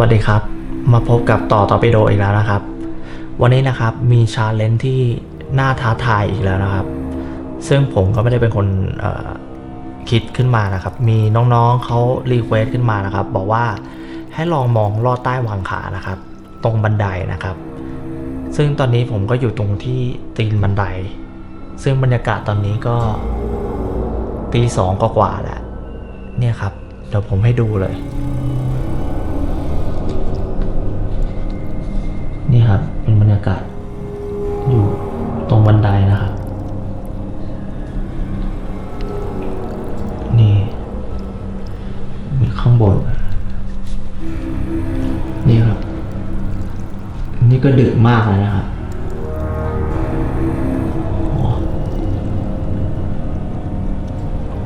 วัสดีครับ มาพบกับต่อต่อไปโดอีกแล้วนะครับ วันนี้นะครับมีชาเลนจ์ที่น่าท้าทายอีกแล้วนะครับ ซึ่งผมก็ไม่ได้เป็นคนคิดขึ้นมานะครับ มีน้องๆเขารีเควสขึ้นมานะครับ บอกว่าให้ลองมองลอดใต้วางขานะครับ ตรงบันไดนะครับ ซึ่งตอนนี้ผมก็อยู่ตรงที่ตีนบันได ซึ่งบรรยากาศตอนนี้ก็ตีสองกว่าแล้วเนี่ยครับเดี๋ยวผมให้ดูเลย นี่ครับ เป็นบรรยากาศ อยู่ตรงบันไดนะครับ นี่ มีข้างบน นี่ครับ นี่ก็ดึกมากเลยนะครับ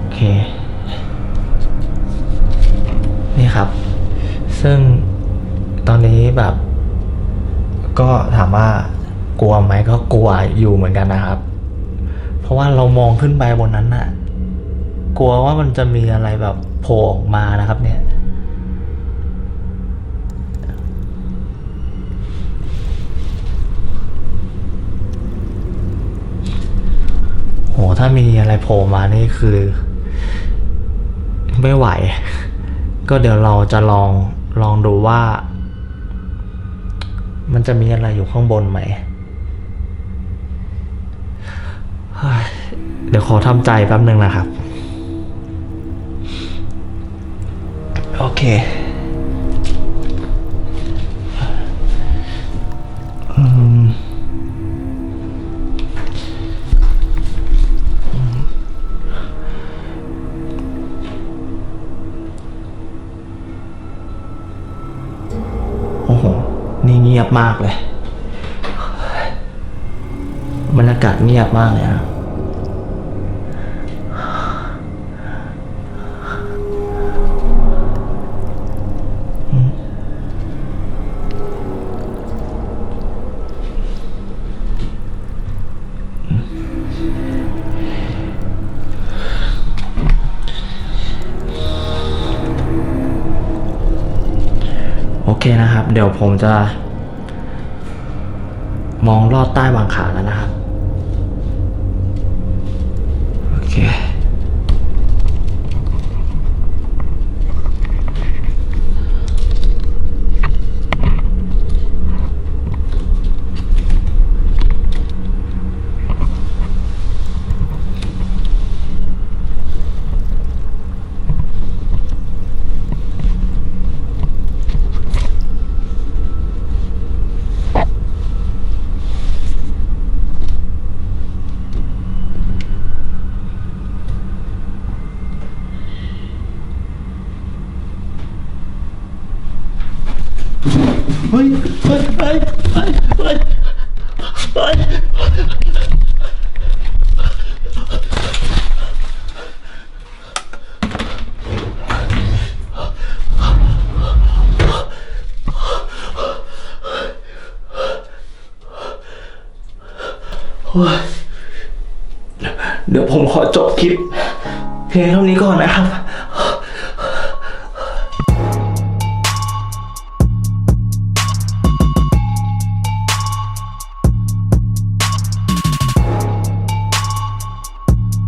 โอเค นี่ครับ ซึ่งตอนนี้แบบ ก็ถามว่ากลัวไหมก็กลัวอยู่เหมือนกันนะครับ เพราะว่าเรามองขึ้นไปบนนั้นน่ะ กลัวว่ามันจะมีอะไรแบบโผล่ออกมานะครับเนี่ยโหถ้ามีอะไรโผล่มานี่คือ ไม่ไหว ก็เดี๋ยวเราจะลองลองดูว่า มันจะมีอะไรอยู่ข้างบนไหม เดี๋ยวขอทำใจแป๊บหนึ่งนะครับ โอเค งียบมากเลยบรรยากาศเงียบมากเลยอืมโอเคนะครับ เดี๋ยวผมจะ มองลอดใต้วางขาแล้วนะครับ โอเค เฮ้ยเฮ้ยเฮ้ยเฮ้ยเฮ้ยเฮ้ยเดี๋ยวผมขอจบคลิปเพียงเท่านี้ก่อนนะครับ